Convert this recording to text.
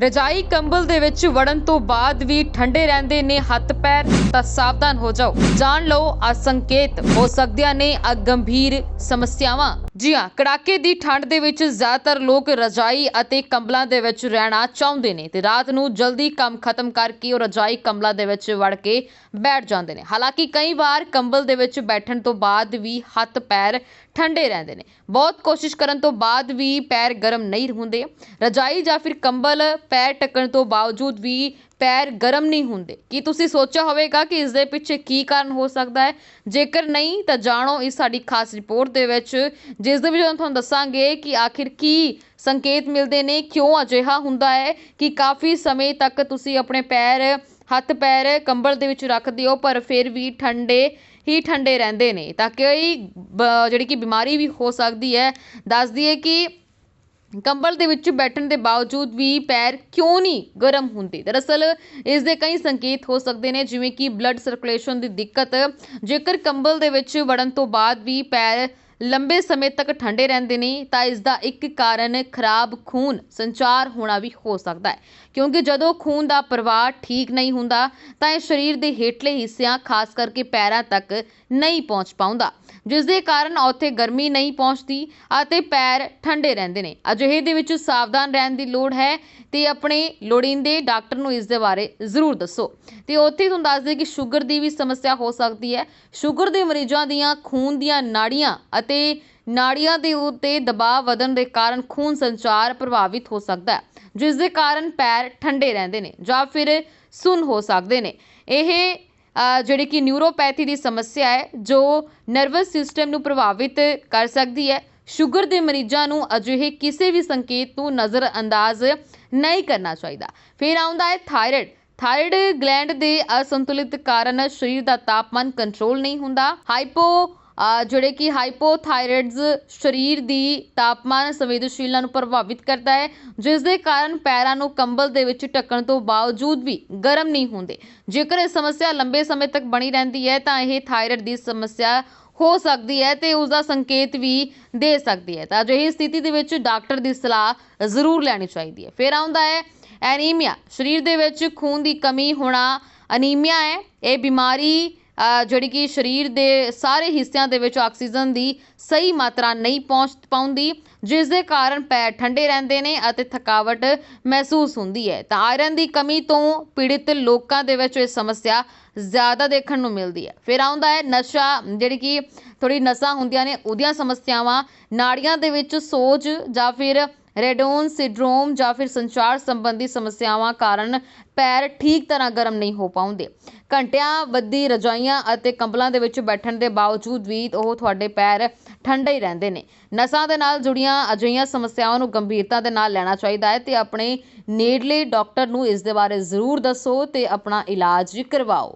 ਰਜਾਈ ਕੰਬਲ ਦੇ ਵਿੱਚ ਵੜਨ ਤੋਂ ਬਾਅਦ ਵੀ ਠੰਡੇ ਰਹਿੰਦੇ ਨੇ, ਹੱਥ ਪੈਰ, ਤਾਂ ਸਾਵਧਾਨ ਹੋ ਜਾਓ। ਜਾਣ ਲਓ ਆ ਸੰਕੇਤ। ਹੋ ਸਕਦੀਆਂ ਨੇ ਆ ਗੰਭੀਰ ਸਮੱਸਿਆਵਾਂ। ਜੀ ਹਾਂ, ਕੜਾਕੇ ਦੀ ਠੰਡ ਦੇ ਵਿੱਚ ਜ਼ਿਆਦਾਤਰ ਲੋਕ ਰਜਾਈ ਅਤੇ ਕੰਬਲਾਂ ਦੇ ਵਿੱਚ ਰਹਿਣਾ ਚਾਹੁੰਦੇ ਨੇ ਤੇ ਰਾਤ ਨੂੰ ਜਲਦੀ ਕੰਮ ਖਤਮ ਕਰਕੇ ਉਹ ਰਜਾਈ ਕੰਬਲਾਂ ਦੇ ਵਿੱਚ ਵੜ ਕੇ ਬੈਠ ਜਾਂਦੇ ਨੇ। ਹਾਲਾਂਕਿ ਕਈ ਵਾਰ ਕੰਬਲ ਦੇ ਵਿੱਚ ਬੈਠਣ ਤੋਂ ਬਾਅਦ ਵੀ ਹੱਥ ਪੈਰ ਠੰਡੇ ਰਹਿੰਦੇ ਨੇ। ਬਹੁਤ ਕੋਸ਼ਿਸ਼ ਕਰਨ ਤੋਂ ਬਾਅਦ ਵੀ ਪੈਰ ਗਰਮ ਨਹੀਂ ਹੁੰਦੇ, ਰਜਾਈ ਜਾਂ ਫਿਰ ਕੰਬਲ ਪੈਰ ਟੱਕਣ ਤੋਂ ਬਾਵਜੂਦ ਵੀ ਪੈਰ ਗਰਮ ਨਹੀਂ ਹੁੰਦੇ। ਕੀ ਤੁਸੀਂ ਸੋਚਿਆ ਹੋਵੇਗਾ ਕਿ ਇਸ ਦੇ ਪਿੱਛੇ ਕੀ ਕਾਰਨ ਹੋ ਸਕਦਾ ਹੈ? ਜੇਕਰ ਨਹੀਂ, ਤਾਂ ਜਾਣੋ ਇਸ ਸਾਡੀ ਖਾਸ ਰਿਪੋਰਟ ਦੇ ਵਿੱਚ ਜਿਸ ਦੇ ਵਿੱਚ ਤੁਹਾਨੂੰ ਦੱਸਾਂਗੇ ਕਿ ਆਖਿਰ ਕੀ ਸੰਕੇਤ ਮਿਲਦੇ ਨੇ, ਕਿਉਂ ਅਜਿਹਾ ਹੁੰਦਾ ਹੈ ਕਿ ਕਾਫੀ ਸਮੇਂ ਤੱਕ ਤੁਸੀਂ ਆਪਣੇ ਪੈਰ, ਹੱਥ ਪੈਰ ਕੰਬਲ ਦੇ ਵਿੱਚ ਰੱਖਦੇ ਹੋ, ਪਰ ਫਿਰ ਵੀ ਠੰਡੇ, ਹੀ ਠੰਡੇ ਰਹਿੰਦੇ ਨੇ। ਤਾਂ ਕਈ ਬ- ਜਿਹੜੀ ਕਿ ਬਿਮਾਰੀ ਵੀ ਹੋ ਸਕਦੀ ਹੈ। ਦੱਸ ਦਈਏ ਕਿ ਕੰਬਲ ਦੇ ਵਿੱਚ ਬੈਠਣ ਦੇ ਬਾਵਜੂਦ ਵੀ ਪੈਰ ਕਿਉਂ ਨਹੀਂ ਗਰਮ ਹੁੰਦੇ? ਦਰਅਸਲ ਇਸ ਦੇ ਕਈ ਸੰਕੇਤ ਹੋ ਸਕਦੇ ਨੇ, ਜਿਵੇਂ ਕਿ ਬਲੱਡ ਸਰਕੂਲੇਸ਼ਨ ਦੀ ਦਿੱਕਤ। ਜੇਕਰ ਕੰਬਲ ਦੇ ਵਿੱਚ ਵੜਨ ਤੋਂ ਬਾਅਦ ਵੀ ਪੈਰ ਲੰਬੇ ਸਮੇਂ ਤੱਕ ਠੰਡੇ ਰਹਿੰਦੇ ਨੇ, ਤਾਂ ਇਸ ਦਾ ਇੱਕ ਕਾਰਨ ਖਰਾਬ ਖੂਨ ਸੰਚਾਰ ਹੋਣਾ ਵੀ ਹੋ ਸਕਦਾ ਹੈ। ਕਿਉਂਕਿ ਜਦੋਂ ਖੂਨ ਦਾ ਪ੍ਰਵਾਹ ਠੀਕ ਨਹੀਂ ਹੁੰਦਾ, ਤਾਂ ਇਹ ਸਰੀਰ ਦੇ ਹੇਠਲੇ ਹਿੱਸਿਆਂ, ਖਾਸ ਕਰਕੇ ਪੈਰਾਂ ਤੱਕ ਨਹੀਂ ਪਹੁੰਚ ਪਾਉਂਦਾ ਜਿਸ ਦੇ ਕਾਰਨ ਉੱਥੇ ਗਰਮੀ ਨਹੀਂ ਪਹੁੰਚਦੀ ਅਤੇ ਪੈਰ ਠੰਡੇ ਰਹਿੰਦੇ ਨੇ। ਅਜਿਹੇ ਦੇ ਵਿੱਚ ਸਾਵਧਾਨ ਰਹਿਣ ਦੀ ਲੋੜ ਹੈ ਤੇ ਆਪਣੇ ਲੋੜੀਂਦੇ ਡਾਕਟਰ ਨੂੰ ਇਸ ਦੇ ਬਾਰੇ ਜ਼ਰੂਰ ਦੱਸੋ। ਤੇ ਉੱਥੇ ਤੁਹਾਨੂੰ ਦੱਸ ਦੇ ਕਿ ਸ਼ੂਗਰ ਦੀ ਵੀ ਸਮੱਸਿਆ ਹੋ ਸਕਦੀ ਹੈ। ਸ਼ੂਗਰ ਦੇ ਮਰੀਜ਼ਾਂ ਦੀਆਂ ਖੂਨ ਦੀਆਂ ਨਾੜੀਆਂ ਅਤੇ ਨਾੜੀਆਂ ਦੇ ਉੱਤੇ ਦਬਾਅ ਵਧਣ ਦੇ ਕਾਰਨ ਖੂਨ ਸੰਚਾਰ ਪ੍ਰਭਾਵਿਤ ਹੋ ਸਕਦਾ ਹੈ, ਜਿਸ ਦੇ ਕਾਰਨ ਪੈਰ ਠੰਡੇ ਰਹਿੰਦੇ ਨੇ ਜਾਂ ਫਿਰ ਸੁੰਨ ਹੋ ਸਕਦੇ ਨੇ। ਇਹ ਜਿਹੜੀ ਕਿ ਨਿਊਰੋਪੈਥੀ ਦੀ ਸਮੱਸਿਆ ਹੈ, ਜੋ ਨਰਵਸ ਸਿਸਟਮ ਨੂੰ ਪ੍ਰਭਾਵਿਤ ਕਰ ਸਕਦੀ ਹੈ। ਸ਼ੂਗਰ ਦੇ ਮਰੀਜ਼ਾਂ ਨੂੰ ਅਜਿਹੇ ਕਿਸੇ ਵੀ ਸੰਕੇਤ ਨੂੰ ਨਜ਼ਰ ਅੰਦਾਜ਼ ਨਹੀਂ ਕਰਨਾ ਚਾਹੀਦਾ। ਫਿਰ ਆਉਂਦਾ ਹੈ ਥਾਇਰਾਇਡ। ਥਾਇਰਾਇਡ ਗਲੈਂਡ ਦੇ ਅਸੰਤੁਲਿਤ ਕਾਰਨ ਸਰੀਰ ਦਾ ਤਾਪਮਾਨ ਕੰਟਰੋਲ ਨਹੀਂ ਹੁੰਦਾ। ਹਾਈਪੋ ਜਿਹੜੇ ਕਿ ਹਾਈਪੋਥਾਇਰਾਇਡਸ ਸਰੀਰ ਦੀ ਤਾਪਮਾਨ ਸੰਵੇਦਨਸ਼ੀਲਤਾ ਨੂੰ ਪ੍ਰਭਾਵਿਤ ਕਰਦਾ ਹੈ, ਜਿਸ ਦੇ ਕਾਰਨ ਪੈਰਾਂ ਨੂੰ ਕੰਬਲ ਦੇ ਵਿੱਚ ਢੱਕਣ ਤੋਂ ਬਾਵਜੂਦ ਵੀ ਗਰਮ ਨਹੀਂ ਹੁੰਦੇ। ਜੇਕਰ ਇਹ ਸਮੱਸਿਆ ਲੰਬੇ ਸਮੇਂ ਤੱਕ ਬਣੀ ਰਹਿੰਦੀ ਹੈ, ਤਾਂ ਇਹ ਥਾਇਰਾਇਡ ਦੀ ਸਮੱਸਿਆ ਹੋ ਸਕਦੀ ਹੈ ਤੇ ਉਸ ਦਾ ਸੰਕੇਤ ਵੀ ਦੇ ਸਕਦੀ ਹੈ। ਤਾਂ ਅਜਿਹੀ ਸਥਿਤੀ ਦੇ ਵਿੱਚ ਡਾਕਟਰ ਦੀ ਸਲਾਹ ਜ਼ਰੂਰ ਲੈਣੀ ਚਾਹੀਦੀ ਹੈ। ਫਿਰ ਆਉਂਦਾ ਹੈ, ਐਨੀਮੀਆ। ਸਰੀਰ ਦੇ ਵਿੱਚ ਖੂਨ ਦੀ ਕਮੀ ਹੋਣਾ ਅਨੀਮੀਆ ਹੈ। ਇਹ ਬਿਮਾਰੀ ਜਿਹੜੀ ਕਿ ਸਰੀਰ ਦੇ ਸਾਰੇ ਹਿੱਸਿਆਂ ਦੇ ਵਿੱਚ ਆਕਸੀਜਨ ਦੀ ਸਹੀ ਮਾਤਰਾ ਨਹੀਂ ਪਹੁੰਚ ਪਾਉਂਦੀ, ਜਿਸ ਦੇ ਕਾਰਨ ਪੈਰ ਠੰਡੇ ਰਹਿੰਦੇ ਨੇ ਅਤੇ ਥਕਾਵਟ ਮਹਿਸੂਸ ਹੁੰਦੀ ਹੈ। ਤਾਂ ਆਇਰਨ ਦੀ ਕਮੀ ਤੋਂ ਪੀੜਿਤ ਲੋਕਾਂ ਦੇ ਵਿੱਚ ਇਹ ਸਮੱਸਿਆ ਜ਼ਿਆਦਾ ਦੇਖਣ ਨੂੰ ਮਿਲਦੀ ਹੈ। ਫਿਰ ਆਉਂਦਾ ਹੈ ਨਸ਼ਾ, ਜਿਹੜੀ ਕਿ ਥੋੜੀ ਨਸ਼ਾ ਹੁੰਦੀਆਂ ਨੇ, ਉਹਦੀਆਂ ਸਮੱਸਿਆਵਾਂ, ਨਾੜੀਆਂ ਦੇ ਵਿੱਚ ਸੋਜ ਜਾਂ ਫਿਰ ਰੈਡੋਨ ਸਿੰਡਰੋਮ ਜਾਂ ਫਿਰ ਸੰਚਾਰ ਸੰਬੰਧੀ ਸਮੱਸਿਆਵਾਂ ਕਾਰਨ ਪੈਰ ਠੀਕ ਤਰ੍ਹਾਂ ਗਰਮ ਨਹੀਂ ਹੋ ਪਾਉਂਦੇ। ਘੰਟਿਆਂ ਵੱਧੀ ਰਜਾਈਆਂ ਅਤੇ ਕੰਬਲਾਂ ਦੇ ਵਿੱਚ ਬੈਠਣ ਦੇ ਬਾਵਜੂਦ ਵੀ ਉਹ ਤੁਹਾਡੇ ਪੈਰ ਠੰਡੇ ਹੀ ਰਹਿੰਦੇ ਨੇ। ਨਸਾਂ ਦੇ ਨਾਲ ਜੁੜੀਆਂ ਅਜਿਹੀਆਂ ਸਮੱਸਿਆਵਾਂ ਨੂੰ ਗੰਭੀਰਤਾ ਦੇ ਨਾਲ ਲੈਣਾ ਚਾਹੀਦਾ ਹੈ ਤੇ ਆਪਣੇ ਨੇੜਲੇ ਡਾਕਟਰ ਨੂੰ ਇਸ ਦੇ ਬਾਰੇ ਜ਼ਰੂਰ ਦੱਸੋ ਤੇ ਆਪਣਾ ਇਲਾਜ ਕਰਵਾਓ।